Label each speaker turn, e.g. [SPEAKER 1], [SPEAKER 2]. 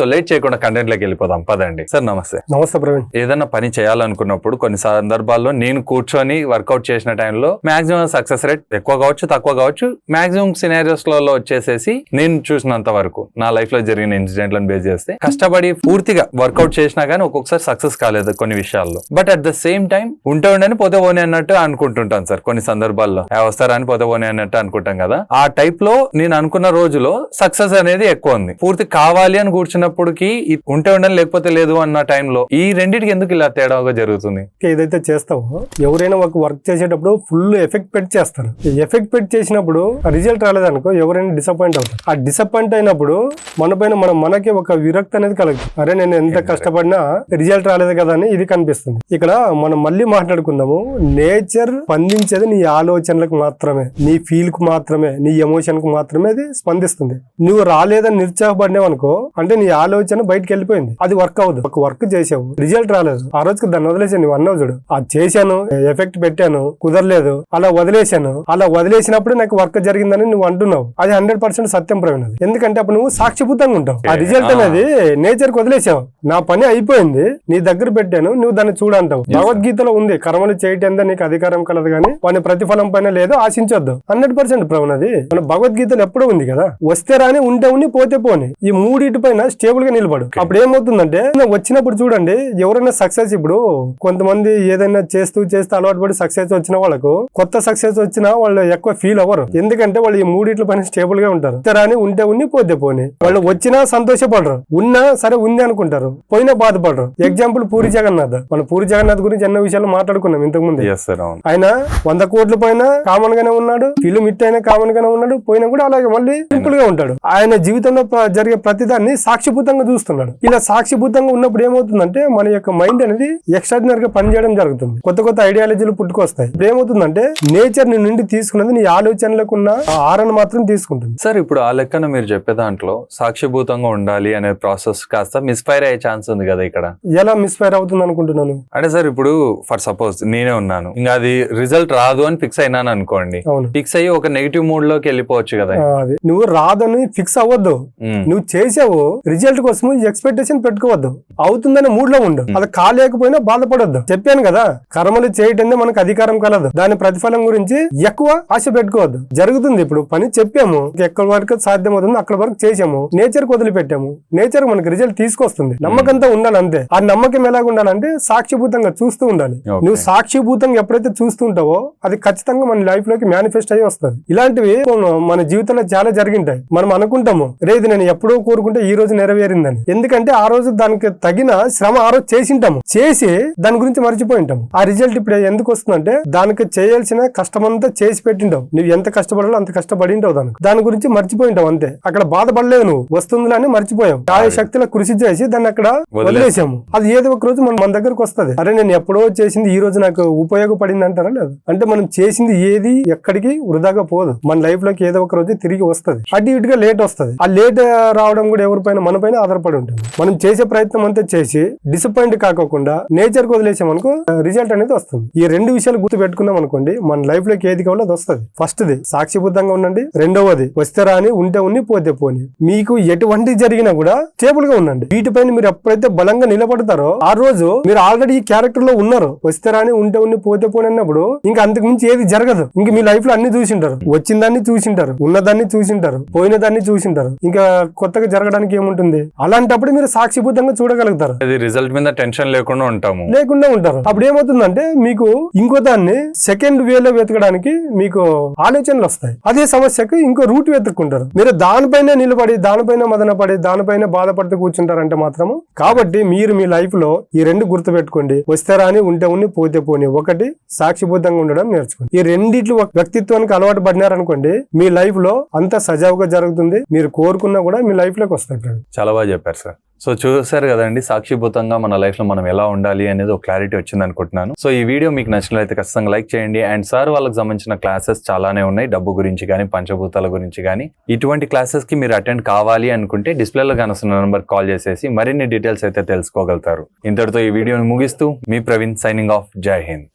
[SPEAKER 1] So late చేయకుండా కంటెంట్లోకి వెళ్ళిపోదాం. పదండి. సార్ నమస్తే.
[SPEAKER 2] నమస్తే ప్రవీణ్.
[SPEAKER 1] ఏదైనా పని చేయాలనుకున్నప్పుడు కొన్ని సందర్భాల్లో నేను కూర్చొని వర్కౌట్ చేసిన టైంలో మాక్సిమం సక్సెస్ రేట్ ఎక్కువ కావచ్చు తక్కువ కావచ్చు. మాక్సిమం సినారియోస్లలో వచ్చేసేసి నేను చూసినంత వరకు నా లైఫ్లో జరిగిన ఇన్సిడెంట్లను బేస్ చేస్తే కష్టపడి పూర్తిగా వర్కౌట్ చేసినా గానీ ఒక్కొక్కసారి సక్సెస్ కాలేదు కొన్ని విషయాల్లో. But at the same time ఉంటే ఉండని పోతే పోనీ అన్నట్టు అనుకుంటుంటాను సార్ కొన్ని సందర్భాల్లో. "ఆ, వస్తారా అని పోతే పోనీ అన్నట్టు అనుకుంటాం కదా. ఆ టైప్లో నేను అనుకున్న రోజులో సక్సెస్ అనేది ఎక్కువ ఉంది. పూర్తి కావాలి అని కూర్చున్నప్పటికి ఇది ఉంటే ఉండని లేకపోతే లేదు అన్న టైంలో ఈ రెండింటికి ఎందుకు ఇలా తేడాగా జరుగుతుంది?
[SPEAKER 2] ఏదైతే చేస్తావో ఎవరైనా ఒక వర్క్ చేసేటప్పుడు ఫుల్ ఎఫెక్ట్ పెట్టి చేస్తారు. ఎఫెక్ట్ పెట్టి చేసినప్పుడు రిజల్ట్ రాలేదనుకో ఎవరైనా డిసప్పాయింట్ అవుతారు. ఆ డిసప్పాయింట్ అయినప్పుడు మన పైన మనం మనకి ఒక విరక్తి అనేది కలుగుతుంది. అరే నేను ఎంత కష్టపడినా రిజల్ట్ రాలేదు కదా అని ఇది కనిపిస్తుంది. ఇక్కడ మనం మళ్ళీ మాట్లాడుకుందాము. నేచర్ స్పందించేది నీ ఆలోచనలకు మాత్రమే నీ ఫీల్కు మాత్రమే నీ ఎమోషన్కు మాత్రమే అది స్పందిస్తుంది. నువ్వు రాలేదని నిరుత్సాహపడినావు అనుకో అంటే నీ ఆలోచన బయటకు వెళ్ళిపోయింది అది వర్క్ అవ్వదు. ఒక వర్క్ చేసావు. రిజల్ట్ రాలేదు. ఆ రోజుకి దాన్ని వదిలేసాను నువ్వు అన్నావు చూడు. అది చేశాను ఎఫెక్ట్ పెట్టాను కుదరలేదు అలా వదిలేశాను. అలా వదిలేసినప్పుడు నాకు వర్క్ జరిగిందని నువ్వు అంటున్నావు. అది హండ్రెడ్ పర్సెంట్ సత్యం ప్రవీణ్ అది ఎందుకంటే అప్పుడు నువ్వు సాక్షిభూతంగా ఉంటావు. ఆ రిజల్ట్ అనేది నేచర్కి వదిలేసావు. నా పని అయిపోయింది నీ దగ్గర పెట్టాను నువ్వు దాన్ని చూడంటావు. భగవద్గీతలో ఉంది కర్మలు చేయటం నీకు అధికారం కలదు కానీ వాని ప్రతిఫలం పైన లేదు ఆశించొద్దు. హండ్రెడ్ పర్సెంట్ ప్రవీణ్ అది మన భగవద్గీతలో ఎప్పుడూ ఉంది కదా వస్తే రాని ఉంటే ఉండి పోతే పోని. ఈ మూడిటి పైన స్టేబుల్గా నిలబడు అప్పుడు ఏమవుతుందంటే వచ్చినప్పుడు చూడండి ఎవరైనా సక్సెస్ ఇప్పుడు కొంతమంది ఏదైనా చేస్తూ చేస్తూ అలవాటు పడి సక్సెస్ వచ్చిన వాళ్ళకు కొత్త సక్సెస్ వచ్చినా వాళ్ళు ఎక్కువ ఫీల్ అవ్వరు. ఎందుకంటే వాళ్ళు ఈ మూడిట్ల పైన స్టేబుల్గా ఉంటారు రాని ఉంటే ఉండి పోతే పోని. వాళ్ళు వచ్చినా సంతోషపడరు. ఉన్నా సరే ఉంది అనుకుంటారు. పోయినా బాధపడరు. ఎగ్జాంపుల్ పూరి జగన్నాథ్. మన పూరి జగన్నాథ్ గురించి ఎన్నో విషయాలు మాట్లాడుకున్నాం ఇంతకు ముందు ఆయన వంద కోట్ల పైన కామన్ గానే ఉన్నాడు. ఫిలిం హిట్ అయినా కామన్ గానే ఉన్నాడు. పోయినా కూడా అలాగే మళ్ళీ సింపుల్గా ఉంటాడు. ఆయన జీవితంలో జరిగే ప్రతిదాన్ని సాక్షిభూతంగా చూస్తున్నాడు. ఇలా సాక్షిభూతంగా ఉన్నప్పుడు ఏమవుతుందంటే మన యొక్క మైండ్ అనేది ఎక్స్ట్రాడినరీ గా పనిచేయడం జరుగుతుంది. కొత్త కొత్త ఐడియాలజీలు పుట్టుకొస్తాయి. ఇప్పుడు ఏమవుతుందంటే నేచర్ నీ నుండి తీసుకున్నది నీ ఆలోచనలకు ఉన్న ఆరను మాత్రం తీసుకుంటుంది.
[SPEAKER 1] సార్ ఇప్పుడు ఆ లెక్కన మీరు చెప్పే దాంట్లో సాక్షిభూతంగా ఉండాలి అనే ప్రాసెస్ కాస్త మిస్ఫైర్ అయ్యే ఛాన్స్ ఉంది కదా ఇక్కడ?
[SPEAKER 2] ఎలా మిస్ఫైర్ అవుతుంది అనుకుంటున్నాను?
[SPEAKER 1] అంటే సార్ ఇప్పుడు ఫర్ సపోజ్ నేనే ఉన్నాను. ఇంకా అది రిజల్ట్ రాదు అని ఫిక్స్ అయినాను అనుకోండి. ఫిక్స్ అయ్యి ఒక నెగిటివ్ మూడ్లోకి వెళ్ళిపోవచ్చు కదా.
[SPEAKER 2] నువ్వు రాదని ఫిక్స్ అవ్వద్దు. నువ్వు చేసావు రిజల్ట్ కోసం ఎక్స్పెక్టేషన్ పెట్టుకోవద్దు. అవుతుందనే మూడ్లో ఉండు అది కాలేకపోయినా బాధపడొద్దు. చెప్పాను కదా కర్మలు చేయటం మనకు అధికారం కలదు. దాని ప్రతిఫలం గురించి ఎక్కువ ఆశ పెట్టుకోవద్దు. జరుగుతుంది ఇప్పుడు పని చెప్పాము. ఎక్కడి వరకు సాధ్యం అవుతుంది అక్కడ వరకు చేసాము నేచర్ వదిలిపెట్టాము. నేచర్ మనకి రిజల్ట్ తీసుకొస్తుంది. నమ్మకంతో ఉండాలి అంతే ఆ నమ్మకం ఎలాగ ఉండాలంటే సాక్షిభూతంగా చూస్తూ ఉండాలి. నువ్వు సాక్షిభూతంగా ఎప్పుడైతే చూస్తూ ఉంటావో అది ఖచ్చితంగా మన లైఫ్లోకి మేనిఫెస్ట్ అయ్యి వస్తుంది. ఇలాంటివి మన- జీవితంలో చాలా జరిగింటాయి. మనం అనుకుంటాము రే ఇది నేను ఎప్పుడో కోరుకుంటే ఈ రోజు నెరవేరిందని ఎందుకంటే ఆ రోజు దానికి తగిన శ్రమ ఆ రోజు చేసింటాము. చేసి దాని గురించి మర్చిపోయి ఉంటాము ఆ రిజల్ట్ ఇప్పుడు ఎందుకు వస్తుందంటే దానికి చేయాల్సిన కష్టమంతా చేసి పెట్టింటావు. నువ్వు ఎంత కష్టపడాలో అంత కష్టపడి ఉంటావు దానికి. దాని గురించి మర్చిపోయి ఉంటావు అంతే. అక్కడ బాధపడలేదు నువ్వు. వస్తుందిలే అని మర్చిపోయావు. కాయ శక్తిలో కృషి చేసి దాన్ని అక్కడ వదిలేసాము. అది ఏదో ఒక రోజు మన మన దగ్గరకు వస్తది. అరే నేను ఎప్పుడో చేసింది ఈ రోజు నాకు ఉపయోగపడింది అంటారా లేదు? అంటే మనం చేసింది ఏది ఎక్కడికి వృధాగా పోదు. మన లైఫ్లోకి ఏదో ఒక రోజు తిరిగి వస్తది. అటు ఇటుగా లేట్ వస్తది. ఆ లేట్ రావడం కూడా ఎవరిపైన మన పైన ఆధారపడి ఉంటుంది. మనం చేసే ప్రయత్నం అంతా చేసి డిసప్పాయింట్ కాకోకుండా నేచర్కు వదిలేసామనుకో రిజల్ట్ అనేది వస్తుంది. ఈ రెండు విషయాలు గుర్తు పెట్టుకున్నాం అనుకోండి మన లైఫ్లోకి ఏది కావాలో అది వస్తుంది. ఫస్ట్ ది సాక్షిబద్ధంగా ఉండండి. రెండవది వస్తే రాని ఉంటే ఉన్ని పోతే పోని. మీకు ఎటువంటి జరిగినా కూడా స్టేబుల్గా ఉండండి. వీటిపైన మీరు ఎప్పుడైతే బలంగా నిలబడతారో ఆ రోజు మీరు ఆల్రెడీ ఈ క్యారెక్టర్లో ఉన్నారు. వస్తే రాని ఉంటే ఉన్ని పోతే పోని అన్నప్పుడు ఇంకా అంతకు మించి ఏది జరగదు. ఇంక మీ లైఫ్లో అన్ని చూసింటారు. వచ్చిన దాన్ని చూసింటారు. ఉన్నదాన్ని చూసింటారు. పోయిన దాన్ని చూసింటారు. ఇంకా కొత్తగా జరగడానికి ఏముంటుంది? అలాంటప్పుడు మీరు సాక్షిభూతంగా చూడగలుగుతారు.
[SPEAKER 1] అది రిజల్ట్ మీద టెన్షన్ లేకుండా ఉంటాము.
[SPEAKER 2] లేకుండా ఉంటారు. అప్పుడు ఏమవుతుందంటే మీకు ఇంకో దాన్ని సెకండ్ వేలో వెతకడానికి మీకు ఆలోచనలు వస్తాయి. అదే సమస్యకు ఇంకో రూట్ వెతుక్కుంటారు. మీరు దానిపైన నిలబడి దానిపైన మదన పడి దానిపైన బాధపడుతూ కూర్చుంటారంటే మాత్రము కాబట్టి మీరు మీ లైఫ్లో ఈ రెండు గుర్తు పెట్టుకోండి వస్తే రాని ఉంటే ఉన్ని పోతే పోని. ఒకటి సాక్షిబద్ధంగా ఉండడం నేర్చుకోండి. ఈ రెండిట్లు ఒక వ్యక్తిత్వానికి అలవాటు పడినారనుకోండి మీ లైఫ్లో అంత సజావుగా జరుగుతుంది. మీరు కోరుకున్నా కూడా మీ లైఫ్లోకి వస్తాయి
[SPEAKER 1] చాలా బాగా చెప్పారు సార్. సో చూసారు కదండి సాక్షిభూతంగా మన లైఫ్లో మనం ఎలా ఉండాలి అనేది ఒక క్లారిటీ వచ్చింది అనుకుంటున్నాను. సో ఈ వీడియో మీకు నచ్చినట్లయితే ఖచ్చితంగా లైక్ చేయండి. అండ్ సార్ వాళ్ళకి సంబంధించిన క్లాసెస్ చాలానే ఉన్నాయి డబ్బు గురించి కానీ పంచభూతాల గురించి కానీ. ఇటువంటి క్లాసెస్కి మీరు అటెండ్ కావాలి అనుకుంటే డిస్ప్లేలో కనిపిస్తున్న నెంబర్ కాల్ చేసేసి మరిన్ని డీటెయిల్స్ అయితే తెలుసుకోగలుగుతారు. ఇంతటితో ఈ వీడియోని ముగిస్తూ మీ ప్రవీణ్ సైనింగ్ ఆఫ్. జై హింద్.